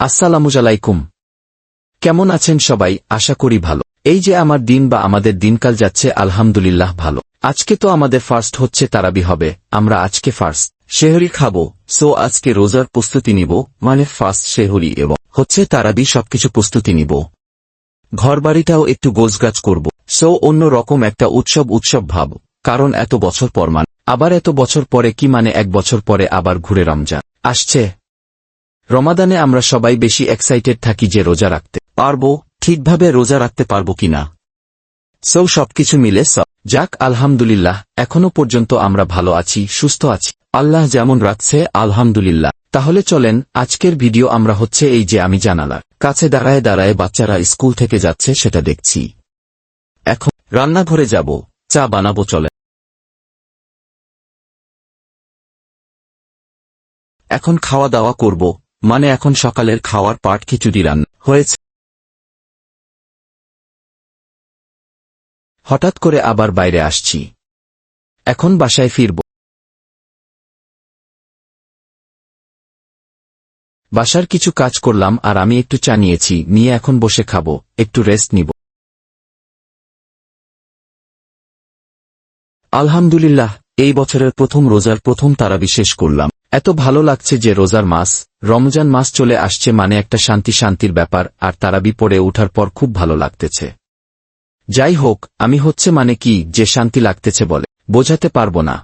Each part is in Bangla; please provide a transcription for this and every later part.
আসসালামু আলাইকুম। কেমন আছেন সবাই? আশা করি ভালো। এই যে আমার দিন বা আমাদের দিনকাল যাচ্ছে, আলহামদুলিল্লাহ ভালো। আজকে তো আমাদের ফার্স্ট হচ্ছে তারাবি হবে। আমরা আজকে ফার্স্ট শেহরি খাব। সো আজকে রোজার প্রস্তুতি নিব মানে ফার্স্ট শেহরি এবং হচ্ছে তারাবি সবকিছু প্রস্তুতি নিব। ঘরবাড়িটাও একটু গোছগাছ করব। সো অন্য রকম একটা উৎসব উৎসব ভাব, কারণ এত বছর পর মানে আবার এত বছর পরে কি মানে এক বছর পরে আবার ঘুরে রমজান আসছে। রমাদানে আমরা সবাই বেশি এক্সাইটেড থাকি যে রোজা রাখতে পারব, ঠিকভাবে রোজা রাখতে পারব কিনা। সো সবকিছু মিলে সব যাক, আলহামদুলিল্লাহ, এখনও পর্যন্ত আমরা ভালো আছি, সুস্থ আছি। আল্লাহ যেমন রাখছে, আলহামদুলিল্লাহ। তাহলে চলেন, আজকের ভিডিও আমরা হচ্ছে এই যে আমি জানালার কাছে দাঁড়ায় দাঁড়ায় বাচ্চারা স্কুল থেকে যাচ্ছে, সেটা দেখছি। এখন রান্নাঘরে যাব, চা বানাবো চলে এখন খাওয়া দাওয়া করব মানে এখন সকালের খাওয়ার পাট খিচুড়ি রান্না হয়েছে। হঠাৎ করে আবার বাইরে আসছি। এখন বাসায় ফিরব। বাসার কিছু কাজ করলাম আর আমি একটু চা নিয়েছি, নিয়ে এখন বসে খাব, একটু রেস্ট নিব। আলহামদুলিল্লাহ, এই বছরের প্রথম রোজার প্রথম তারা বিশেষ করলাম। এত ভালো লাগছে যে রোজার মাস রমজান মাস চলে আসছে মানে একটা শান্তি শান্তির ব্যাপার, আর তারাবি পড়ে ওঠার পর খুব ভালো লাগতেছে। যাই হোক, আমি হচ্ছে মানে কি, যে শান্তি লাগতেছে বলে, বোঝাতে পারব না।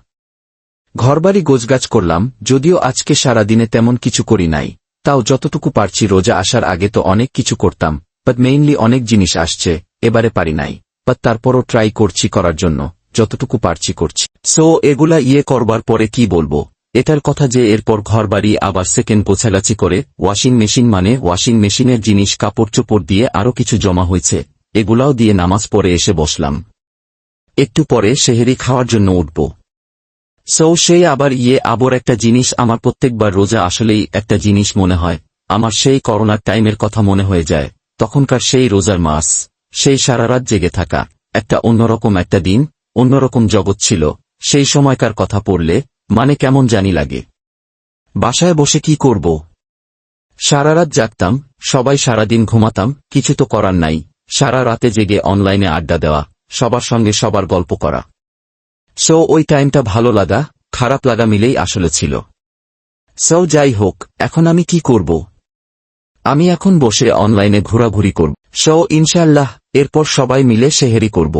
ঘরবাড়ি গোছগাছ করলাম, যদিও আজকে সারা দিনে তেমন কিছু করি নাই, তাও যতটুকু পারছি রোজা আসার আগে তো অনেক কিছু করতাম বাট মেইনলি অনেক জিনিস আসছে, এবারে পারি নাই বাট তারপরও ট্রাই করছি করার জন্য, যতটুকু পারছি করছি। সো এগুলা ইয়ে করবার পরে কি বলব? এটার কথা যে এরপর ঘরবাড়ি আবার সেকেন্ড গোছাগাছি করে, ওয়াশিং মেশিন মানে ওয়াশিং মেশিনের জিনিস, কাপড় চোপড় দিয়ে আরও কিছু জমা হয়েছে। এগুলাও দিয়ে নামাজ পড়ে এসে বসলাম। একটু পরে সেহেরি খাওয়ার জন্য উঠব। সো সেই আবার ইয়ে আবার একটা জিনিস, আমার প্রত্যেকবার রোজা আসলেই একটা জিনিস মনে হয়। আমার সেই করোনার টাইমের কথা মনে হয়ে যায়। তখনকার সেই রোজার মাস। সেই সারারাত জেগে থাকা। একটা অন্যরকম একটা দিন, অন্যরকম জগৎ ছিল। সেই সময়কার কথা পড়লে মানে কেমন জানি লাগে। বাসায় বসে কি করব? সারারাত জাগতাম, সবাই সারাদিন ঘুমাতাম, কিছু তো করার নাই। সারা রাতে জেগে অনলাইনে আড্ডা দেওয়া, সবার সঙ্গে সবার গল্প করা। সো ওই টাইমটা ভালো লাগা, খারাপ লাগা মিলেই আসলে ছিল। সো যাই হোক, এখন আমি কি করব? আমি এখন বসে অনলাইনে ঘোরাঘুরি করব। সো ইনশাল্লাহ এরপর সবাই মিলে সেহেরি করব।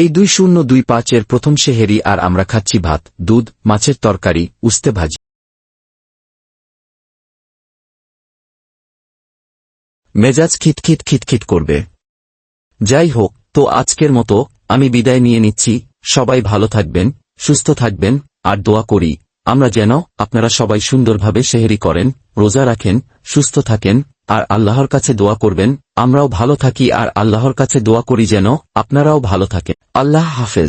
এই দুই শূন্য দুই পাঁচের প্রথম সেহেরি আর আমরা খাচ্ছি ভাত, দুধ, মাছের তরকারি, উস্তে ভাজি। মেজাজ খিটখিট খিটখিট করবে। যাই হোক, তো আজকের মতো আমি বিদায় নিয়ে নিচ্ছি, সবাই ভালো থাকবেন, সুস্থ থাকবেন, আর দোয়া করি, আমরা যেন আপনারা সবাই সুন্দরভাবে সেহেরি করেন, রোজা রাখেন, সুস্থ থাকেন, আর আল্লাহর কাছে দোয়া করবেন আমরাও ভালো থাকি আর আল্লাহর কাছে দোয়া করি যেন আপনারাও ভালো থাকেন। আল্লাহ হাফেজ।